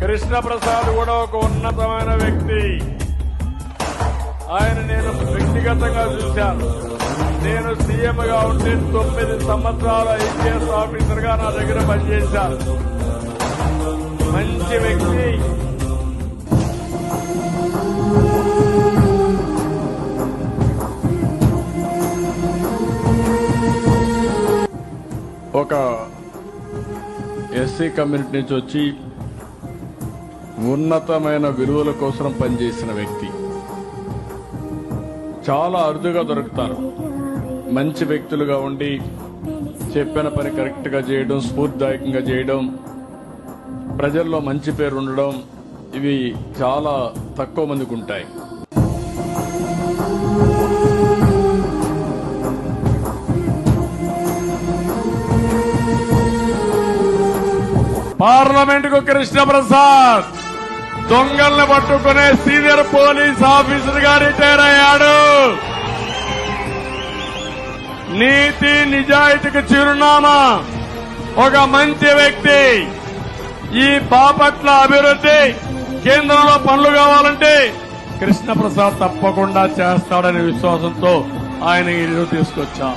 కృష్ణప్రసాద్ కూడా ఒక ఉన్నతమైన వ్యక్తి. ఆయన నేను వ్యక్తిగతంగా చూశాను. నేను సీఎం గా ఉండి తొమ్మిది సంవత్సరాల ఐపీఎస్ ఆఫీసర్గా నా దగ్గర పనిచేశాను మంచి వ్యక్తి. ఒక ఎస్సీ కమ్యూనిటీ నుంచి వచ్చి ఉన్నతమైన విలువల కోసం పనిచేసిన వ్యక్తి. చాలా అరుదుగా దొరుకుతారు. మంచి వ్యక్తులుగా ఉండి చెప్పిన పని కరెక్ట్గా చేయడం స్ఫూర్తిదాయకంగా చేయడం ప్రజల్లో మంచి పేరు ఉండడం ఇవి చాలా తక్కువ మందికి ఉంటాయి. పార్లమెంట్ కృష్ణ ప్రసాద్ దొంగల్ని పట్టుకునే సీనియర్ పోలీస్ ఆఫీసర్గా రిటైర్ అయ్యాడు నీతి నిజాయితీకి చిరునామా. ఒక మంచి వ్యక్తి. ఈ బాపట్ల అభివృద్ధి కేంద్రంలో పనులు కావాలంటే కృష్ణ ప్రసాద్ తప్పకుండా చేస్తాడనే విశ్వాసంతో ఆయన ఈరోజు తీసుకొచ్చాం.